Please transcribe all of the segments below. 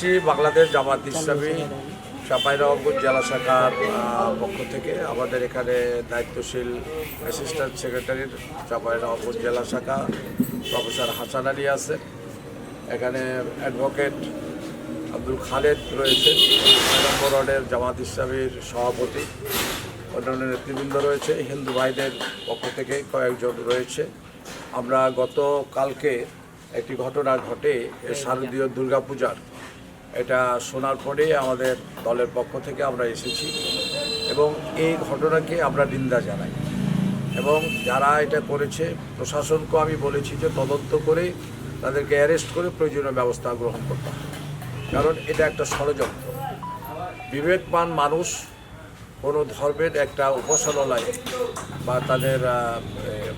এসছি বাংলাদেশ জামাত ইসলামী চাঁপাইনবাবগঞ্জ জেলা শাখার পক্ষ থেকে আমাদের এখানে দায়িত্বশীল অ্যাসিস্ট্যান্ট সেক্রেটারির চাঁপাইনবাবগঞ্জ জেলা শাখা প্রফেসর হাসান আলী আছে। এখানে অ্যাডভোকেট আব্দুল খালেদ রয়েছেন নম্বর জামাত ইসলামীর সভাপতি। অন্যান্য নেতৃবৃন্দ রয়েছে, হিন্দু ভাইদের পক্ষ থেকে কয়েকজন রয়েছে। আমরা গতকালকে একটি ঘটনা ঘটে শারদীয় দুর্গাপূজার। এটা শোনার পরে আমাদের দলের পক্ষ থেকে আমরা এসেছি এবং এই ঘটনাকে আমরা নিন্দা জানাই। এবং যারা এটা করেছে প্রশাসনকে আমি বলেছি যে তদন্ত করে তাদেরকে অ্যারেস্ট করে প্রয়োজনীয় ব্যবস্থা গ্রহণ করতে হবে। কারণ এটা একটা ষড়যন্ত্র। বিবেকবান মানুষ কোনো ধর্মের একটা উপাসনালয় বা তাদের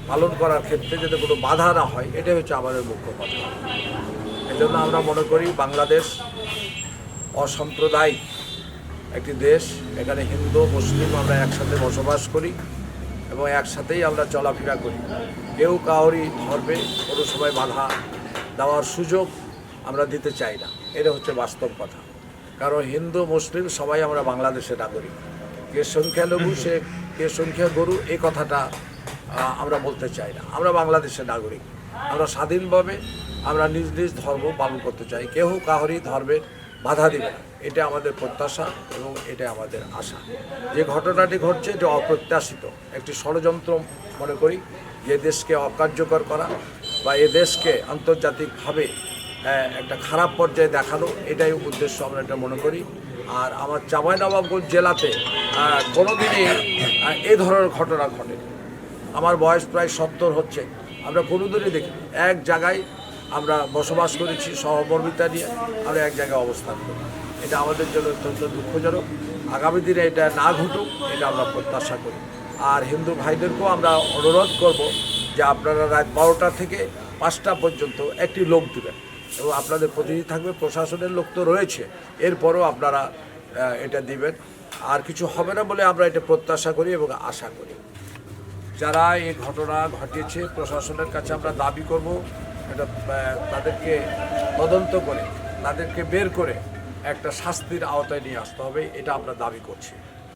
পালন করার ক্ষেত্রে যাতে কোনো বাধা না হয়, এটাই হচ্ছে আমাদের মুখ্য কথা। এজন্য আমরা মনে করি বাংলাদেশ অসাম্প্রদায়িক একটি দেশ। এখানে হিন্দু মুসলিম আমরা একসাথে বসবাস করি এবং একসাথেই আমরা চলাফেরা করি। কেউ কাউরই ধর্মে কোনো সময় বাধা দেওয়ার সুযোগ আমরা দিতে চাই না। এটা হচ্ছে বাস্তব কথা। কারণ হিন্দু মুসলিম সবাই আমরা বাংলাদেশের নাগরিক। কে সংখ্যালঘু সে কে সংখ্যা গরু এই কথাটা আমরা বলতে চাই না। আমরা বাংলাদেশের নাগরিক। আমরা স্বাধীনভাবে আমরা নিজ নিজ ধর্ম পালন করতে চাই। কেউ কাহরি ধর্মের বাধা দিবে না। এটা আমাদের প্রত্যাশা এবং এটা আমাদের আশা। যে ঘটনাটি ঘটছে যে অপ্রত্যাশিত। একটি ষড়যন্ত্র মনে করি, যে দেশকে অকার্যকর করা বা এ দেশকে আন্তর্জাতিকভাবে একটা খারাপ পর্যায়ে দেখানো, এটাই উদ্দেশ্য আমরা এটা মনে করি। আর আমার চাঁপাইনবাবগঞ্জ জেলাতে কোনোদিনই এই ধরনের ঘটনা ঘটে আমার বয়স প্রায় সত্তর হচ্ছে। আমরা কোনোদিনই দেখি এক জায়গায় আমরা বসবাস করেছি সহমর্মিতা নিয়ে আমরা এক জায়গায় অবস্থান করি। এটা আমাদের জন্য অত্যন্ত দুঃখজনক। আগামী দিনে এটা না ঘটুক, এটা আমরা প্রত্যাশা করি। আর হিন্দু ভাইদেরকেও আমরা অনুরোধ করব যে আপনারা রাত বারোটা থেকে পাঁচটা পর্যন্ত একটি লোক দেবেন। এবং আপনাদের প্রতিনিধি থাকবে, প্রশাসনের লোক তো রয়েছে। এরপরও আপনারা এটা দিবেন। আর কিছু হবে না বলে আমরা এটা প্রত্যাশা করি এবং আশা করি। যারা এই ঘটনা ঘটিয়েছে, প্রশাসনের কাছে আমরা দাবি করব এটা তাদেরকে তদন্ত করে, তাদেরকে বের করে একটা শাস্তির আওতায় নিয়ে আসতে হবে, এটা আমরা দাবি করছি।